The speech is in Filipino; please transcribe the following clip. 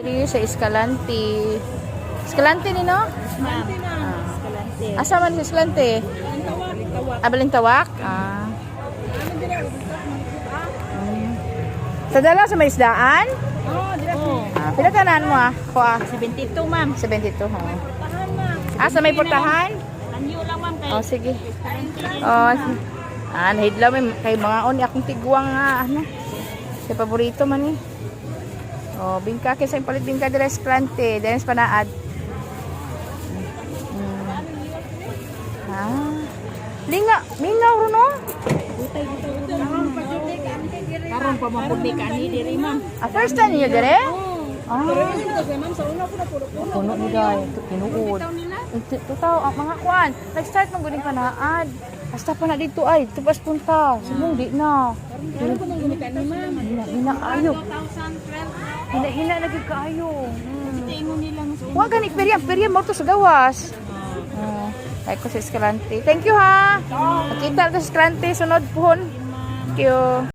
Sa Escalante. Escalante ni no? Ma'am. Ah, Escalante. Asa man sa Escalante? Ah, Balintawak? Ah. Mm. Sa dala sa may isdaan? Oh, Ah, pila tanan mo ah? Ko ah. 72 ma'am. 72 ha. Ah, sa may portahan? Anyo lang ma'am kay Oh, sige. Oh, si- ah, nahidlaw may kay mga oni akong tigwang nga ano. Sa paborito man eh. Oh, bingka kay sa palit bingka Escalante, dahil sa panaad. Mm. Ah. Linga, mingaw ro no? karon pa mapudi ka ni diri ma'am. Ah, first time niyo dire? Oh. Ah. Puno ni guys, tinuod. Ito tao, ang mga kuan, nag-start ng guling panaad. Basta pa na dito ay, tupas punta. Sumong di na. Karon pa nang gumika ni ma'am. Hina, hina ayo. 2012. Hina, hina lagi kaayo. Hmm. Tingon nilang sa Huwag ganik, perya, perya mo to sa gawas. Oh, ay ko sa Escalante. Thank you ha. Nakita ko sa Escalante, sunod pohon. Thank you.